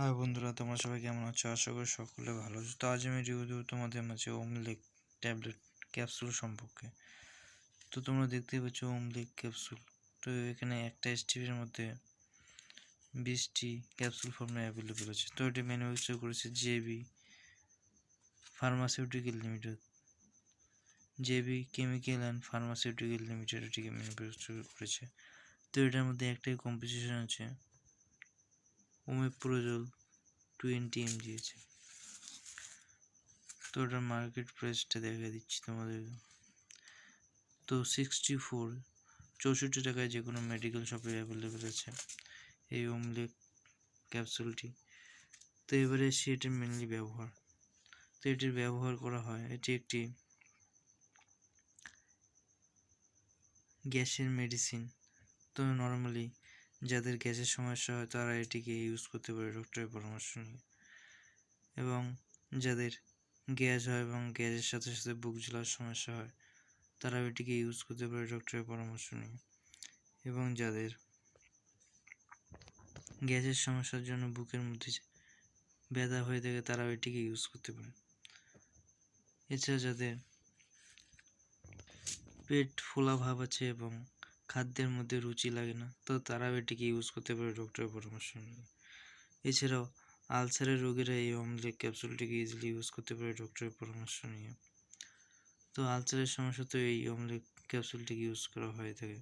High বন্ধুরা, তোমরা সবাই কেমন আছো? আশা করি সকলে ভালো আছো। তো আজ আমি রিভিউ দেবো তোমাদের মাঝে ওমলেক ট্যাবলেট ক্যাপসুল সম্পর্কে। তো তোমরা দেখতেই পাচ্ছ ওমলেক ক্যাপসুল তো এখানে একটা এসটিভির মধ্যে বিশটি ক্যাপসুল ফর্মে অ্যাভেলেবেল আছে। তো এটি ম্যানুফ্যাকচার করেছে JB pharmaceutical limited JB chemical and pharmaceutical limited এটিকে ম্যানুফ্যাকচার করেছে। তো এটার মধ্যে একটাই কম্পোজিশন আছে। ওমেপ্রোজল টোয়েন্টি এম দিয়েছে তো ওটার মার্কেট প্রাইসটা দেখা দিচ্ছি তোমাদের। তো সিক্সটি ফোর চৌষট্টি টাকায় যে কোনো মেডিকেল শপে অ্যাভেলেবেল আছে এই ওমলেক ক্যাপসুলটি তো এবারে সেটির মেনলি ব্যবহার। তো এটির ব্যবহার করা হয়, এটি একটি গ্যাসের মেডিসিন তো নর্মালি যাদের গ্যাসের সমস্যা হয়, তারা এটিকে ইউজ করতে পারে ডক্টরের পরামর্শ নিয়ে। এবং যাদের গ্যাস হয় এবং গ্যাসের সাথে সাথে বুক জ্বলার সমস্যা হয় তারা এটিকে ইউজ করতে পারে ডক্টরের পরামর্শ নিয়ে। এবং যাদের গ্যাসের সমস্যার জন্য বুকের মধ্যে ব্যথা হয়ে থাকে তারা এটিকে ইউজ করতে পারে। এছাড়া যাদের পেট ফোলা ভাব আছে এবং খাদ্যের মধ্যে রুচি লাগে না। তো তারাও এটিকে ইউজ করতে পারে ডক্টরের পরামর্শ নিয়ে। এছাড়াও আলসারের রোগীরা এই অমলেক ক্যাপসুলটিকে ইজিলি ইউজ করতে পারে ডক্টরের পরামর্শ নিয়ে। তো আলসারের সমস্যা তো এই অমলেক ক্যাপসুলটিকে ইউজ করা হয়ে থাকে।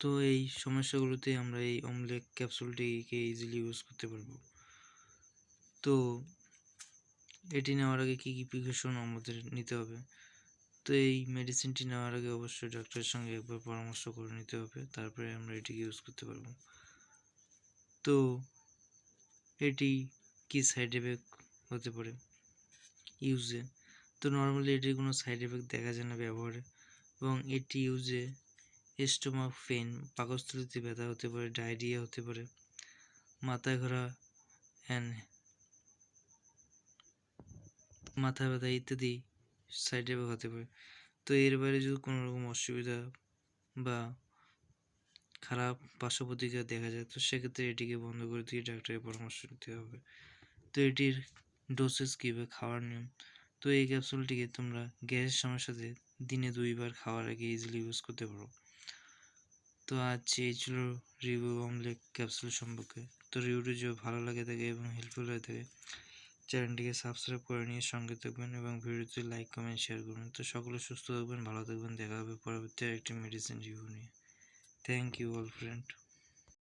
তো এই সমস্যাগুলোতে আমরা এই অমলেক ক্যাপসুলটিকে ইজিলি ইউজ করতে পারব। তো এটি নেওয়ার আগে কী কী প্রিকশন আমাদের নিতে হবে? তো এই মেডিসিনটি নেওয়ার আগে অবশ্যই ডাক্তারের সঙ্গে একবার পরামর্শ করে নিতে হবে। তারপরে আমরা এটিকে ইউজ করতে পারব। তো এটি কি সাইড এফেক্ট হতে পারে? ইউজে তো নর্মালি এটির কোনো সাইড এফেক্ট দেখা যায় না ব্যবহারে। এবং এটি ইউজে স্টোমাক পেন পাকস্থলিতে ব্যথা হতে পারে ডায়রিয়া হতে পারে মাথা ঘোরা অ্যান্ড মাথা ব্যথা ইত্যাদি সাইড হতে পারে। তো এর বাইরে যদি কোনো রকম অসুবিধা বা খারাপ পার্শ্ব প্রতিক্রিয়া দেখা যায়, তো সেক্ষেত্রে এটিকে বন্ধ করে দিয়ে ডাক্তারের পরামর্শ নিতে হবে। তো এটির ডোসেস কীভাবে খাওয়ার নিয়ম? তো এই ক্যাপসুলটিকে তোমরা গ্যাসের সমস্যাতে দিনে দুইবার খাওয়ার আগে ইজিলি ইউজ করতে পারো। তো আজ এই ছিল রিভিউ অমলেক ক্যাপসুল সম্পর্কে। তো রিভিউটি যদি ভালো লাগে থাকে এবং হেল্পফুল হয়ে থাকে চ্যানেলটিকে সাবস্ক্রাইব করে নিয়ে সঙ্গে থাকবেন এবং ভিডিওতে লাইক কমেন্ট শেয়ার করবেন। তো সকলে সুস্থ থাকবেন, ভালো থাকবেন। দেখা হবে পরবর্তী একটি মেডিসিন রিভিউ নিয়ে। Thank you all friend